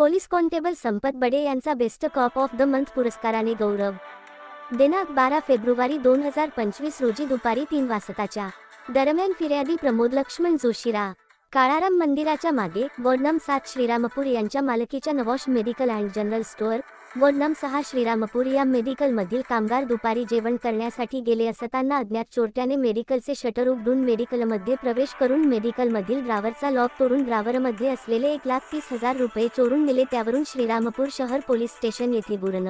Police constable Sampat Bade यांचा best cop of the month पुरस्काराने गौरव. दिनांक बारा फेब्रुवारी दोन हजार पंचवीस रोजी दुपारी तीन वाजताच्या दरम्यान फिर्यादी प्रमोद लक्ष्मण जोशीरा काळाराम मंदिराच्या मागे वडनम सात श्रीरामपूर यांच्या मालकीच्या नवॉश medical and general store ward सहा श्रीरामपूर या मेडिकलमधील कामगार दुपारी जेवण करण्यासाठी गेले असताना अज्ञात चोरट्याने मेडिकलचे शटर उघडून मेडिकलमध्ये प्रवेश करून मेडिकलमधील ड्रावरचा लॉक तोडून ड्रावरमध्ये असलेले एक लाख तीस हजार रुपये चोरून नेले त्यावरून श्रीरामपूर शहर पोलीस स्टेशन येथे गुरण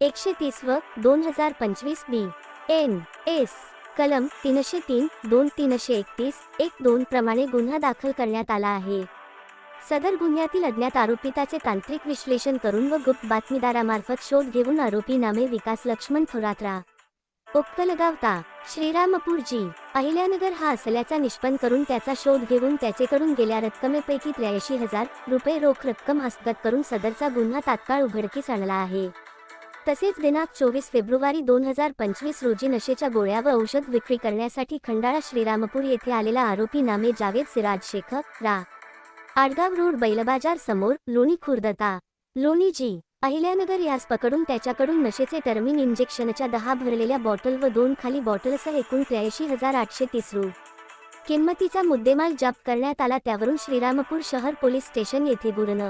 एकशे तीस व दोन हजार पंचवीस बी. एन. एस. कलम तीनशे तीन दोन तीनशे एकतीस एक दोन प्रमाणे गुन्हा दाखल करण्यात आला आहे. सदर गुन्ह्यातील अज्ञात आरोपिताचे तांत्रिक विश्लेषण करून व गुप्त बातमीदारामार्फत शोध घेऊन आरोपी नामे विकास लक्ष्मण थोरात्रा. उपकलगावता श्रीरामपूरजी अहिल्यानगर हा असल्याचा निष्पन्न करून त्याचा शोध घेऊन त्याचेकडून गेल्या रक्कमेपैकी त्र्याऐंशी हजार रुपये रोख रक्कम हस्तगत करून सदरचा गुन्हा तात्काळ उघडकीस आणला आहे. तसेच दिनांक चोवीस फेब्रुवारी दोन हजार पंचवीस रोजी नशेच्या गोळ्या व औषध विक्री करण्यासाठी खंडाळा श्रीरामपूर येथे आलेला आरोपी नामे जावेद सिराज शेख रा. आडगाव रोड बैलबाजार समोर लोणी खुर्दता. लोणी जी. अहिल्यानगर यास पकडून त्याच्याकडून नशेचे टर्मिन इंजेक्शनच्या दहा भरलेल्या बॉटल व दोन खाली बॉटलसह एकूण त्र्याऐंशी हजार आठशे तीस रु. किंमतीचा मुद्देमाल जप्त करण्यात आला त्यावरून श्रीरामपूर शहर पोलीस स्टेशन येथे गुरण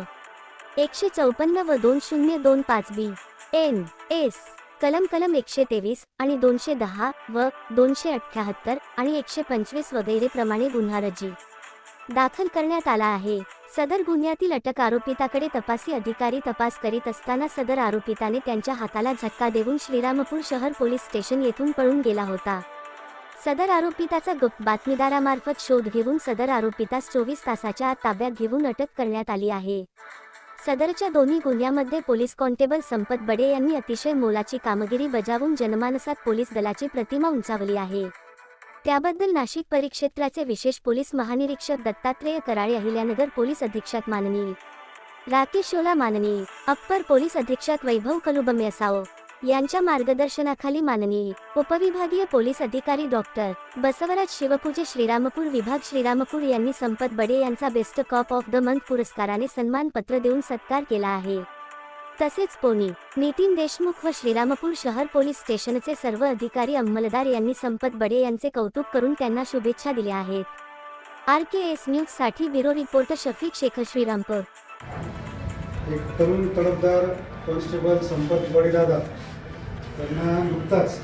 एकशे चौपन्न व दोन शून्य दोन पाच बी. एन. एस. कलम कलम एकशे तेवीस आणि दोनशे दहा व दोनशे अठ्याहत्तर आणि एकशे पंचवीस वगैरे प्रमाणे गुन्हा रजी. दाखल करण्यात आला आहे. सदर गुन्ह्यातील अटक आरोपिताकडे तपासी अधिकारी तपास करीत असताना सदर आरोपिताने त्यांच्या हाताला झटका देऊन श्रीरामपूर शहर पोलीस स्टेशन येथून पळून गेला होता. सदर आरोपिताचा गुप्त बातमीदारामार्फत शोध घेऊन सदर आरोपितास चोवीस तासाच्या आत ताब्यात घेऊन अटक करण्यात आली आहे. सदरच्या दोन्ही गुन्ह्यामध्ये पोलीस कॉन्स्टेबल संपत बडे यांनी अतिशय मोलाची कामगिरी बजावून जनमानसात पोलीस दलाची प्रतिमा उंचावली आहे. त्याबद्दल नाशिक परिक्षेत्राचे विशेष पोलीस महानिरीक्षक दत्तात्रेय कराळे अहिल्यानगर पोलीस अधीक्षक माननीय. राकेश शोला माननीय. अप्पर पोलीस अधीक्षक वैभव कलुबमे असावं. यांच्या मार्गदर्शनाखाली माननीय उपविभागीय पोलीस अधिकारी डॉक्टर बसवराज शिवपूजे श्रीरामपूर विभाग श्रीरामपूर यांनी संपत बडे यांचा best cop of the month पुरस्काराने सन्मानपत्र देऊन सत्कार केला आहे. तसेच पोनी नितीन देशमुख व श्रीरामपूर शहर पोलीस स्टेशनचे सर्व अधिकारी अंमलदार यांनी संपत बडे यांचे कौतुक करून त्यांना शुभेच्छा दिल्या आहेत. आर के एस न्यूजसाठी ब्युरो रिपोर्टर शफीक शेख श्रीरामपूर. एक तरुण तडफदार कॉन्स्टेबल संपत बडीदादा त्यांना नुकताच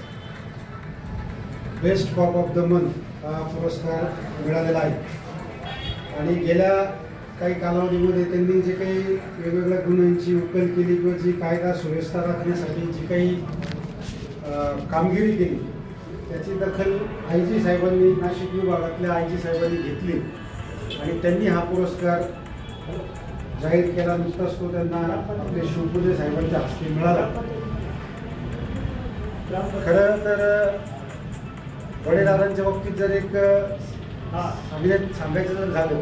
best cop of the month हा पुरस्कार मिळालेला आहे. आणि गेल्या काही कालावधीमध्ये त्यांनी जे काही वेगवेगळ्या गुन्ह्यांची उकल केली किंवा जी कायदा सुव्यवस्था राखण्यासाठी जी काही कामगिरी केली त्याची दखल आय जी साहेबांनी नाशिक विभागातल्या आय जी साहेबांनी घेतली. आणि त्यांनी हा पुरस्कार जाहीर केला नुसताच तो त्यांना आपले शिवपूजे साहेबांच्या हस्ते मिळाला. खरं तर वडेदारांच्या बाबतीत जर एक सांगायचं सांगायचं जर झालं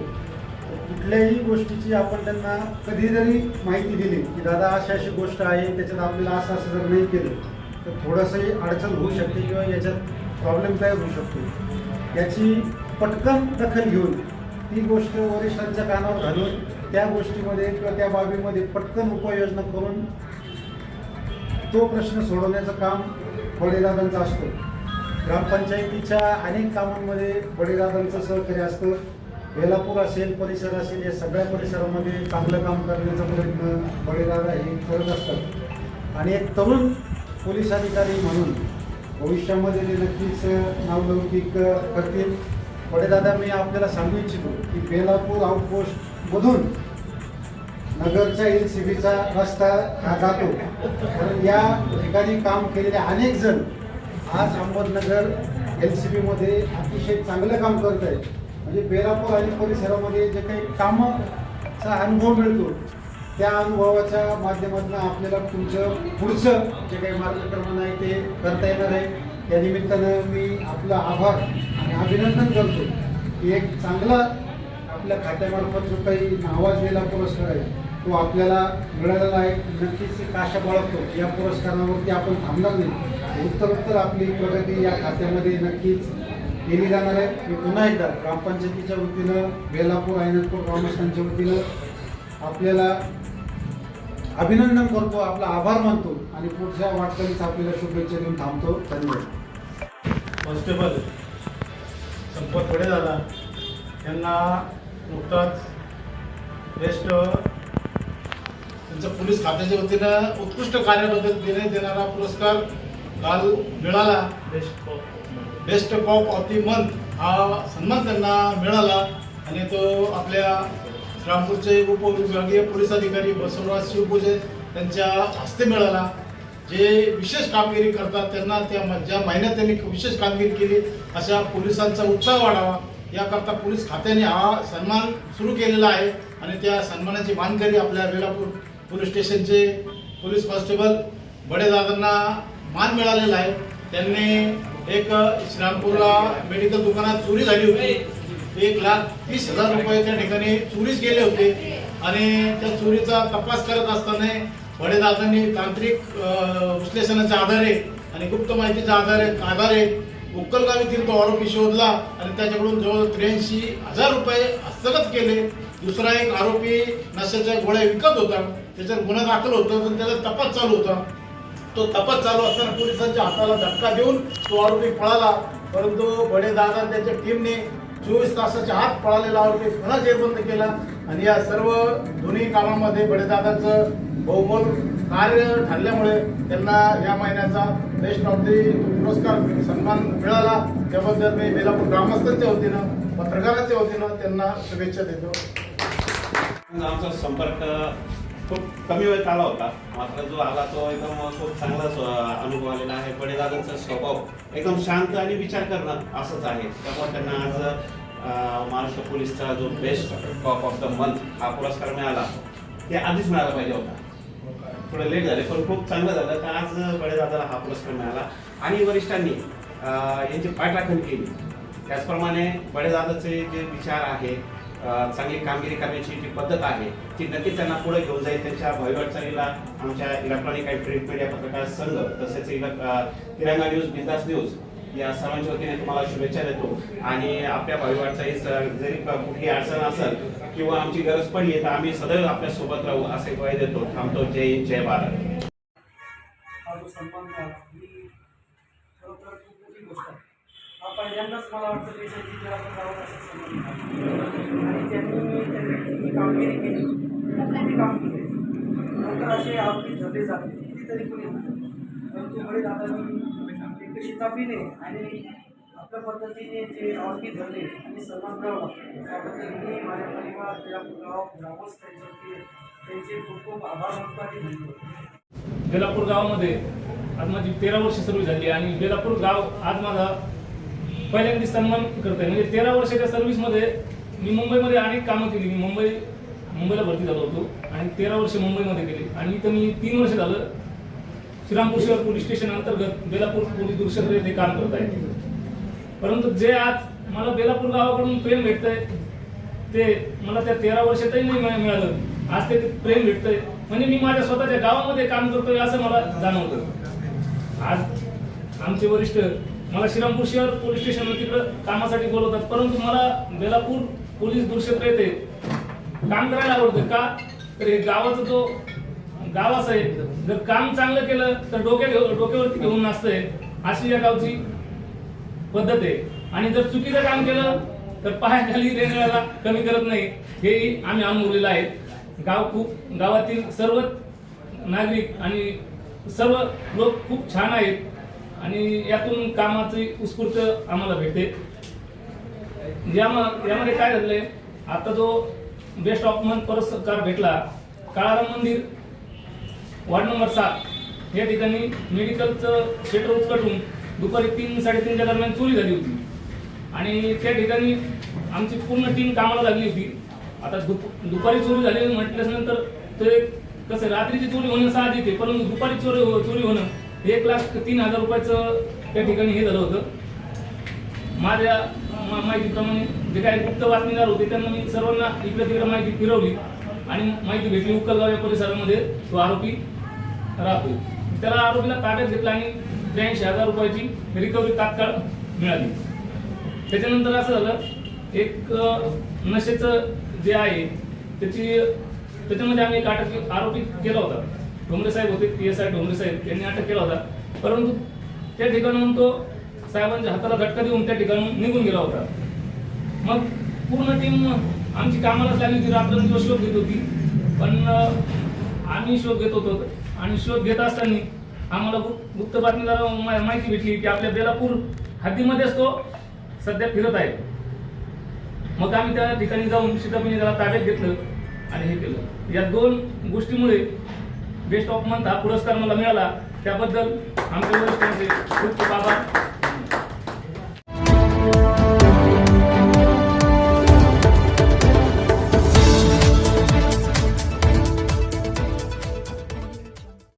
तर कुठल्याही गोष्टीची आपण त्यांना कधी जरी माहिती दिली की दादा अशी अशी गोष्ट आहे त्याच्यात आपल्याला असं असं जर नाही केलं तर थोडंसंही अडचण होऊ शकते किंवा याच्यात प्रॉब्लेम तयार होऊ शकतो. याची पटकन दखल घेऊन ती गोष्ट वरिष्ठांच्या कानावर घालून त्या गोष्टीमध्ये किंवा त्या बाबीमध्ये पटकन उपाययोजना करून तो प्रश्न सोडवण्याचं काम बळीदादांचं असतो. ग्रामपंचायतीच्या अनेक कामांमध्ये बळीदादांचं सहकार्य असतं. बेलापूर असेल परिसर असेल या सगळ्या परिसरामध्ये चांगलं काम करण्याचा प्रयत्न बळीदादा हे करत असतात. आणि एक तरुण पोलीस अधिकारी म्हणून भविष्यामध्ये ते नक्कीच नावलौकिक करतील. बडेदादा मी आपल्याला सांगू इच्छितो की बेलापूर आउटपोस्टमधून नगरच्या एल सी बीचा रस्ता हा जातो. कारण या ठिकाणी काम केलेले अनेक जण आज अहमदनगर एल सी बीमध्ये अतिशय चांगलं काम करत आहेत. म्हणजे बेलापूर आणि परिसरामध्ये जे काही कामाचा अनुभव मिळतो त्या अनुभवाच्या माध्यमातून आपल्याला तुमचं पुढचं जे काही मार्गक्रमण आहे ते करता येणार आहे. त्या निमित्तानं मी आपला आभार आणि अभिनंदन करतो की एक चांगला आपल्या खात्यामार्फत जो काही नावाजलेला पुरस्कार आहे तो आपल्याला मिळालेला आहे. नक्कीच काशा आशा बाळगतो या पुरस्कारावरती आपण थांबणार नाही. उत्तर उत्तर आपली प्रगती या खात्यामध्ये नक्कीच केली जाणार आहे. मी पुन्हा एकदा ग्रामपंचायतीच्या वतीनं बेलापूर आयनपूर ग्रामस्थांच्या वतीनं आपल्याला अभिनंदन करतो आपला आभार मानतो आणि पुढच्या वाटचालीस आपल्याला शुभेच्छा देऊन थांबतो. धन्यवाद. कॉन्स्टेबल संपत पुढे झाला यांना नुकताच बेस्ट त्यांच्या पोलीस खात्याच्या वतीनं उत्कृष्ट कार्याबद्दल देण्यात येणारा पुरस्कार काल मिळाला. Best cop of the month हा सन्मान त्यांना मिळाला आणि तो आपल्या श्रामपूरचे उपविभागीय पोलीस अधिकारी बसवराज शिवपूजे त्यांच्या हस्ते मिळाला. जे विशेष कामगिरी करतात त्यांना त्या ज्या महिन्यात त्यांनी विशेष कामगिरी केली अशा पोलिसांचा उत्साह वाढावा. याकरता पोलीस खात्याने हा सन्मान सुरू केलेला आहे आणि त्या सन्मानाची मानकरी आपल्या बेलापूर पोलीस स्टेशनचे पोलीस कॉन्स्टेबल बडेदादांना मान मिळालेला आहे. त्यांनी एक श्रीरामपूरला मेडिकल दुकानात चोरी झाली होती. एक लाख तीस हजार रुपये त्या ठिकाणी चोरीच गेले होते. आणि त्या चोरीचा तपास करत असताना बडेदादांनी तांत्रिक विश्लेषणाच्या आधारे आणि गुप्त माहितीच्या आधारे आधारे उक्कलगाव येथील तो आरोपी शोधला आणि त्याच्याकडून जवळ त्र्याऐंशी हजार रुपये हस्तगत केले. दुसरा एक आरोपी नशाच्या गोळ्या विकत होता. त्याच्यावर गुन्हा दाखल होता तर त्याचा तपास चालू होता. तो तपास चालू असताना पोलिसांच्या हाताला धक्का देऊन तो आरोपी पळाला. परंतु बडे दादा त्याच्या टीमने चोवीस तासाच्या आत पळालेला आरोपी पुन्हा जेरबंद केला. आणि या सर्व दोन्ही कामामध्ये बडेदादाचं बहुमोल कार्य ठरल्यामुळे त्यांना या महिन्याचा बेस्ट ऑफ दी पुरस्कार सन्मान मिळाला. त्याबद्दल मी बेलापूर ग्रामस्थांच्या वतीनं पत्रकारांच्या वतीनं त्यांना शुभेच्छा देतो. आमचा संपर्क खूप कमी वेळेत आला होता. मात्र जो आला तो एकदम खूप चांगला अनुभव आलेला आहे. बडेदादांचा स्वभाव एकदम शांत आणि विचार करणं असंच आहे. त्यामुळे त्यांना आज महाराष्ट्र पोलीसचा जो best cop of the month हा पुरस्कार मिळाला. ते आधीच मिळाला पाहिजे होता. थोडं लेट झाले पण खूप चांगलं झालं. तर आज बडेदादाला हा पुरस्कार मिळाला. आणि वरिष्ठांनी यांची पाठराखण केली. त्याचप्रमाणे बडेदादाचे जे विचार आहे चांगली कामगिरी करण्याची जी पद्धत आहे ती नक्कीच त्यांना पुढे घेऊन जाईल. त्यांच्या भावी वाटचालीला आमच्या इलेक्ट्रॉनिक आणि प्रिंट मीडिया पत्रकार संघ तसेच तिरंगा न्यूज बिंदास न्यूज या सर्वांच्या वतीने तुम्हाला शुभेच्छा देतो. आणि आपल्या भावी जरी कुठली अडचण असेल किंवा आमची गरज पडली तर आम्ही सदैव आपल्यासोबत राहू असे ग्वाही देतो. थांबतो. जय हिंद, जय भारत. त्यांनाच मला वाटतं देशाची जर आपण गावात असं आणि त्यांनी त्यांनी कामगिरी केली. खूप मोठी कामगिरी नंतर असे आपली धरले जाते कितीतरी कोणी परंतु बडे दादांनी एक शिताफीने आणि आपल्या पद्धतीने जे आरोपी धरले आणि सन्मान मिळवला त्याबद्दल मी माझ्या परिवार त्या गाव ग्रामस्थ त्यांच्यावरती त्यांचे खूप खूप आभार मानतो आणि धन्यवाद. बेलापूर गावामध्ये आज माझी तेरा वर्ष सर्व्हिस झाली आणि बेलापूर गाव आज माझा पहिल्यांदा सन्मान करत आहे म्हणजे तेरा वर्षाच्या सर्व्हिसमध्ये मी मुंबईमध्ये अनेक कामं केली. मी मुंबई मुंबईला भरती झालो होतो आणि तेरा वर्ष मुंबईमध्ये केली आणि इथं मी तीन वर्ष झालं श्रीरामपूर शहर पोलीस स्टेशन अंतर्गत बेलापूर पोलीस दुरुषकडे ते काम करत आहे. परंतु जे आज मला बेलापूर गावाकडून प्रेम भेटतंय ते मला त्या तेरा वर्षातही नाही मिळालं. आज ते प्रेम भेटतंय. म्हणजे मी माझ्या स्वतःच्या गावामध्ये काम करतोय असं मला जाणवतं. आज आमचे वरिष्ठ मला श्रीरामपूर शहर पोलीस स्टेशन तिकडं कामासाठी बोलवतात. परंतु मला बेलापूर पोलीस दुरक्षेत्र येते काम करायला आवडतं का? तर हे गावाचा जो गाव आहे जर काम चांगलं केलं तर डोक्या डोक्यावरती घेऊन नाचतंय अशी या गावची पद्धत आहे. आणि जर चुकीचं काम केलं तर पायाखाली देण्याला कमी करत नाही. हेही आम्ही अनुभवलेलं आहे. गाव खूप गावातील सर्व नागरिक आणि सर्व लोक खूप छान आहेत. आणि यातून कामाची उत्स्फूर्त आम्हाला भेटते. याम- यामध्ये काय झालंय आता जो बेस्ट ऑफ मंथ पुरस्कार भेटला काळाराम मंदिर वार्ड नंबर सात या ठिकाणी मेडिकलचं शेटर उचकटून दुपारी तीन साडेतीनच्या दरम्यान चोरी झाली होती. आणि त्या ठिकाणी आमची पूर्ण टीम कामाला लागली होती. आता दुप दुपारी चोरी झाली म्हटल्यानंतर ते कसं रात्रीची चोरी होणं साहजिक येते परंतु दुपारी चोरी हो- चोरी होणं एक लाख तीन हजार रुपयाचं त्या ठिकाणी हे झालं होतं. माझ्या मा- माहितीप्रमाणे जे काही गुप्त बातमीदार होते त्यांना मी सर्वांना इकडे तिकडे माहिती फिरवली आणि माहिती भेटली उक्कलगाव या परिसरामध्ये तो आरोपी राहतो त्याला आरोपीला ताब्यात घेतला आणि त्र्याऐंशी हजार रुपयाची रिकव्हरी तात्काळ मिळाली. त्याच्यानंतर असं झालं एक नशेचं जे आहे त्याची त्याच्यामध्ये आम्ही एक आरोपी केला होता. डोंगरे साहेब होते पी एस आय डोंगरे साहेब यांनी अटक केला होता. परंतु त्या ठिकाणाहून तो साहेबांच्या हाताला झटका देऊन त्या ठिकाणून निघून गेला होता. मग पूर्ण टीम आमची कामालाच लागली होती रात्रंदिवस शोध घेत होती. पण आम्ही शोध घेत होतो आणि शोध घेत असताना आम्हाला गुप्त बातमीदार माहिती भेटली की आपल्या बेलापूर हद्दीमध्येच तो सध्या फिरत आहे. मग आम्ही त्या ठिकाणी जाऊन सीतापणी त्याला ताब्यात घेतलं आणि हे केलं. या दोन गोष्टीमुळे बेस्ट ऑफ मंथ हा पुरस्कार मला मिळाला. त्याबद्दल आमच्या वरिष्ठांचे खूप खूप आभार